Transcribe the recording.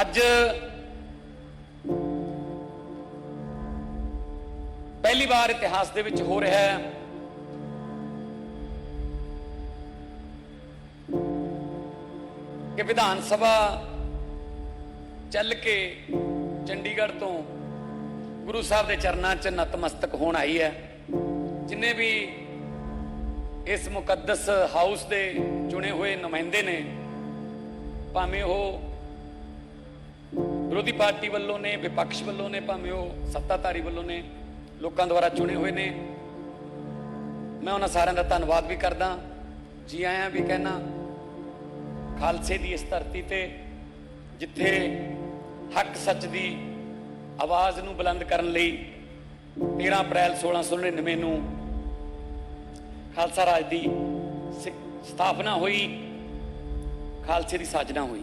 ਅੱਜ ਪਹਿਲੀ ਵਾਰ ਇਤਿਹਾਸ ਦੇ ਵਿੱਚ ਹੋ ਰਿਹਾ ਹੈ। ਕਿ ਵਿਧਾਨ ਸਭਾ ਚੱਲ ਕੇ ਚੰਡੀਗੜ੍ਹ ਤੋਂ ਗੁਰੂ ਸਾਹਿਬ ਦੇ ਚਰਨਾਂ 'ਚ ਨਤਮਸਤਕ ਹੋਣ ਆਈ ਹੈ। ਜਿੰਨੇ ਵੀ ਇਸ ਮੁਕੱਦਸ ਹਾਊਸ ਦੇ ਚੁਣੇ ਹੋਏ ਨੁਮਾਇੰਦੇ ਨੇ, ਭਾਵੇਂ ਉਹ ਵਿਰੋਧੀ ਪਾਰਟੀ ਵੱਲੋਂ ਨੇ, ਵਿਪਕਸ਼ ਵੱਲੋਂ ਨੇ, ਭਾਵੇਂ ਉਹ ਸੱਤਾਧਾਰੀ ਵੱਲੋਂ ਨੇ, ਲੋਕਾਂ ਦੁਆਰਾ ਚੁਣੇ ਹੋਏ ਨੇ। ਮੈਂ ਉਹਨਾਂ ਸਾਰਿਆਂ ਦਾ ਧੰਨਵਾਦ ਵੀ ਕਰਦਾ। ਜੀ ਆਇਆਂ ਵੀ ਕਹਿਣਾ, ਖਾਲਸੇ ਦੀ ਇਸ ਧਰਤੀ ਤੇ ਜਿੱਥੇ ਹੱਕ ਸੱਚ ਦੀ ਆਵਾਜ਼ ਨੂੰ ਬੁਲੰਦ ਕਰਨ ਲਈ 13 ਅਪ੍ਰੈਲ 1699 ਨੂੰ ਖਾਲਸਾ ਰਾਜ ਦੀ ਸਿ- ਸਥਾਪਨਾ ਹੋਈ, ਖਾਲਸੇ ਦੀ ਸਾਜਨਾ ਹੋਈ।